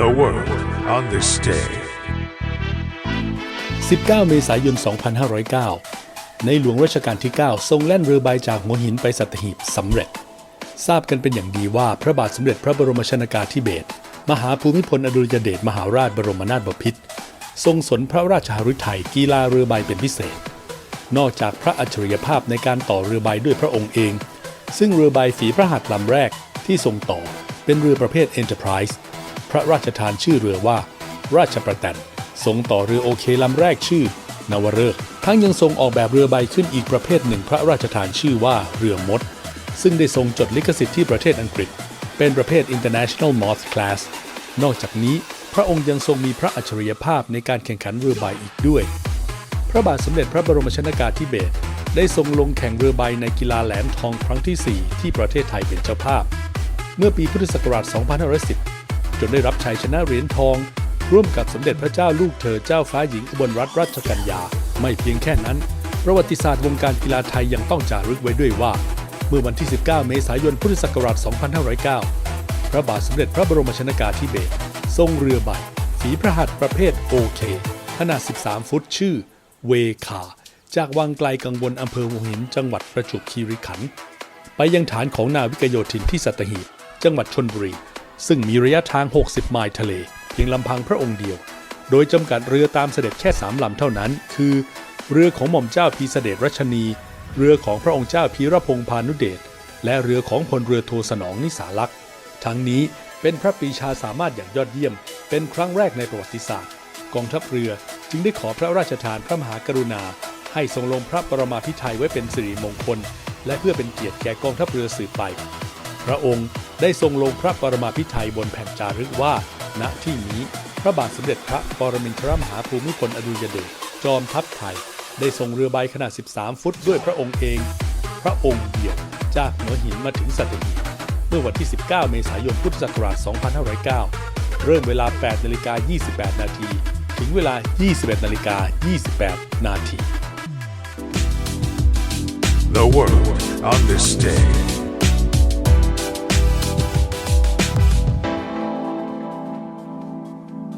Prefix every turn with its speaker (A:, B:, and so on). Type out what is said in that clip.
A: The world on this day.
B: 19 เมษายน 2509 ในหลวงรัชกาลที่ 9 ทรงแล่นเรือใบจากหัวหินไปสัตหีบสำเร็จ ทราบกันเป็นอย่างดีว่าพระบาทสมเด็จพระบรมชนากาธิเบศรมหาภูมิพลอดุลยเดชมหาราชบรมนาถบพิตรทรงสนพระราชหฤทัยกีฬาเรือใบเป็นพิเศษ นอกจากพระอัจฉริยภาพในการต่อเรือใบด้วยพระองค์เอง ซึ่งเรือใบฝีพระหัตถ์ลำแรกที่ทรงต่อเป็นเรือประเภท Enterprise พระราชทานชื่อเรือว่า ราชประแตนทรงต่อเรือโอเคลำแรกชื่อนวเริกษ์ทั้งยังทรงออกแบบเรือใบขึ้นอีกประเภทหนึ่งพระราชทานชื่อว่าเรือมด ซึ่งได้ทรงจดลิขสิทธิ์ที่ประเทศอังกฤษ เป็นประเภท International Moth Class นอกจากนี้พระองค์ยังทรงมีพระอัจฉริยภาพในการแข่งขันเรือใบอีกด้วย พระบาทสมเด็จพระบรมชนากาธิเบศรได้ทรงลงแข่งเรือใบในกีฬาแหลมทองครั้งที่ 4 ที่ประเทศไทยเป็นเจ้าภาพ เมื่อปีพุทธศักราช 2510 จนได้รับชัยชนะเหรียญทอง ร่วมกับสมเด็จพระเจ้าลูกเธอเจ้าฟ้าหญิงอุบลรัตนราชกัญญา ไม่เพียงแค่นั้น ประวัติศาสตร์วงการกีฬาไทยยังต้องจารึกไว้ด้วยว่า เมื่อวันที่ 19 เมษายนพุทธศักราช 2509 พระบาทสมเด็จพระบรมชนากาธิเบศรทรงเรือใบฝีพระหัตถ์ประเภทโอเคขนาด 13 ฟุตชื่อ เวคาจากวังไกลกังวลอำเภอหัวหิน จังหวัดประจวบคีรีขันธ์ไปยังฐานของนาวิกโยธินที่สัตหีบ จังหวัดชนบุรี ซึ่งมีระยะทาง 60 ไมล์ทะเล เพียงลำพังพระองค์เดียว โดยจำกัดเรือตามเสด็จแค่3ลำเท่านั้น คือ เรือของหม่อมเจ้าพีเสด็จรัชนี เรือของพระองค์เจ้าพีรพงษ์พานุเดช และเรือของพลเรือโทสนองนิสาลักษ์ ทั้งนี้เป็นพระปีชาสามารถอย่างยอดเยี่ยม เป็นครั้งแรกในประวัติศาสตร์ กองทัพเรือจึงได้ขอพระราชทานพระมหากรุณา ให้ทรงลงพระปรมาภิไธยไว้เป็นสิริมงคล และเพื่อเป็นเกียรติแก่กองทัพเรือสืบไป พระองค์ ได้ทรงลงพระปรมาภิไธยบนแผ่นจารึกว่า ณ ที่นี้ พระบาทสมเด็จพระปรมินทรมหาภูมิพลอดุลยเดช จอมทัพไทย ได้ทรงเรือใบขนาด 13 ฟุตด้วยพระองค์เอง พระองค์เดียว จากหัวหินมาถึงสัตหีบ เมื่อวันที่ 19 เมษายน พุทธศักราช 2509 เริ่มเวลา 8 นาฬิกา 28 นาที ถึงเวลา 21 นาฬิกา 28 นาที
A: The world on this day.